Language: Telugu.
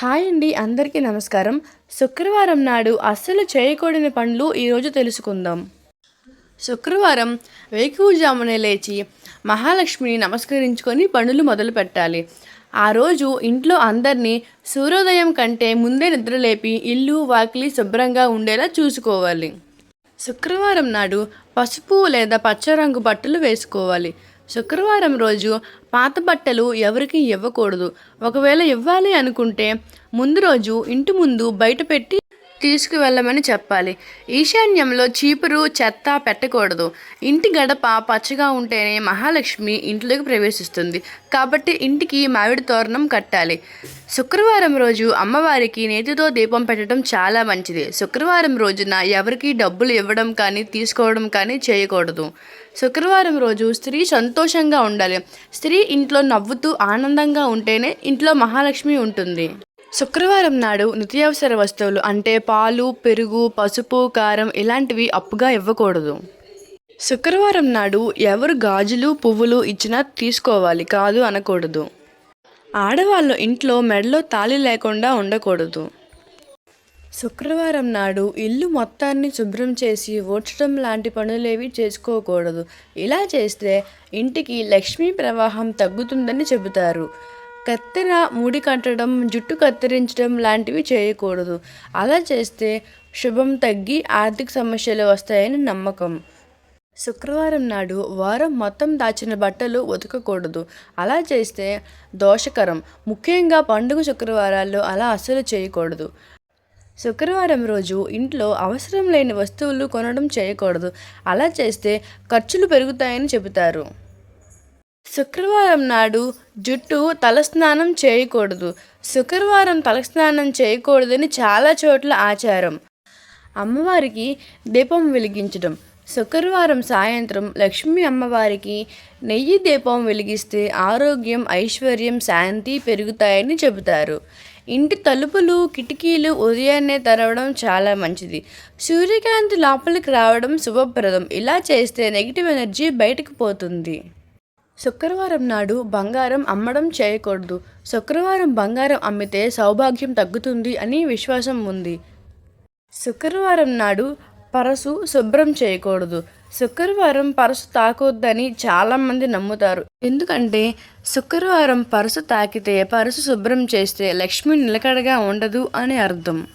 హాయ్ అండి అందరికీ నమస్కారం. శుక్రవారం నాడు అస్సలు చేయకూడని పనులు ఈరోజు తెలుసుకుందాం. శుక్రవారం వేకువజామునే లేచి మహాలక్ష్మిని నమస్కరించుకొని పనులు మొదలు పెట్టాలి. ఆ రోజు ఇంట్లో అందరినీ సూర్యోదయం కంటే ముందే నిద్రలేపి ఇల్లు వాకిలి శుభ్రంగా ఉండేలా చూసుకోవాలి. శుక్రవారం నాడు పసుపు లేదా పచ్చ రంగు బట్టలు వేసుకోవాలి. శుక్రవారం రోజు పాత బట్టలు ఎవరికి ఇవ్వకూడదు. ఒకవేళ ఇవ్వాలి అనుకుంటే ముందు రోజు ఇంటి ముందు బయట పెట్టి తీసుకువెళ్ళమని చెప్పాలి. ఈశాన్యంలో చీపురు చెత్త పెట్టకూడదు. ఇంటి గడప పచ్చగా ఉంటేనే మహాలక్ష్మి ఇంట్లోకి ప్రవేశిస్తుంది. కాబట్టి ఇంటికి మామిడి తోరణం కట్టాలి. శుక్రవారం రోజు అమ్మవారికి నేతితో దీపం పెట్టడం చాలా మంచిది. శుక్రవారం రోజున ఎవరికి డబ్బులు ఇవ్వడం కానీ తీసుకోవడం కానీ చేయకూడదు. శుక్రవారం రోజు స్త్రీ సంతోషంగా ఉండాలి. స్త్రీ ఇంట్లో నవ్వుతూ ఆనందంగా ఉంటేనే ఇంట్లో మహాలక్ష్మి ఉంటుంది. శుక్రవారం నాడు నిత్యావసర వస్తువులు అంటే పాలు పెరుగు పసుపు కారం ఇలాంటివి అప్పుగా ఇవ్వకూడదు. శుక్రవారం నాడు ఎవరు గాజులు పువ్వులు ఇచ్చినా తీసుకోవాలి కాదు అనకూడదు. ఆడవాళ్ళు ఇంట్లో మెడలో తాళి లేకుండా ఉండకూడదు. శుక్రవారం నాడు ఇల్లు మొత్తాన్ని శుభ్రం చేసి ఓడ్చడం లాంటి పనులేవి చేసుకోకూడదు. ఇలా చేస్తే ఇంటికి లక్ష్మీ ప్రవాహం తగ్గుతుందని చెబుతారు. కత్తెర ముడి కట్టడం జుట్టు కత్తిరించడం లాంటివి చేయకూడదు. అలా చేస్తే శుభం తగ్గి ఆర్థిక సమస్యలు వస్తాయని నమ్మకం. శుక్రవారం నాడు వారం మొత్తం దాచిన బట్టలు ఉతకకూడదు. అలా చేస్తే దోషకరం. ముఖ్యంగా పండుగ శుక్రవారాల్లో అలా అస్సలు చేయకూడదు. శుక్రవారం రోజు ఇంట్లో అవసరం లేని వస్తువులు కొనడం చేయకూడదు. అలా చేస్తే ఖర్చులు పెరుగుతాయని చెబుతారు. శుక్రవారం నాడు జుట్టు తలస్నానం చేయకూడదు. శుక్రవారం తలస్నానం చేయకూడదని చాలా చోట్ల ఆచారం. అమ్మవారికి దీపం వెలిగించడం. శుక్రవారం సాయంత్రం లక్ష్మీ అమ్మవారికి నెయ్యి దీపం వెలిగిస్తే ఆరోగ్యం ఐశ్వర్యం శాంతి పెరుగుతాయని చెబుతారు. ఇంటి తలుపులు కిటికీలు ఉదయాన్నే తెరవడం చాలా మంచిది. సూర్యకాంతి లోపలికి రావడం శుభప్రదం. ఇలా చేస్తే నెగిటివ్ ఎనర్జీ బయటకు పోతుంది. శుక్రవారం నాడు బంగారం అమ్మడం చేయకూడదు. శుక్రవారం బంగారం అమ్మితే సౌభాగ్యం తగ్గుతుంది అని విశ్వాసం ఉంది. శుక్రవారం నాడు పరసు శుభ్రం చేయకూడదు. శుక్రవారం పరసు తాకొద్దని చాలామంది నమ్ముతారు. ఎందుకంటే శుక్రవారం పరసు తాకితే పరసు శుభ్రం చేస్తే లక్ష్మి నిలకడగా ఉండదు అని అర్థం.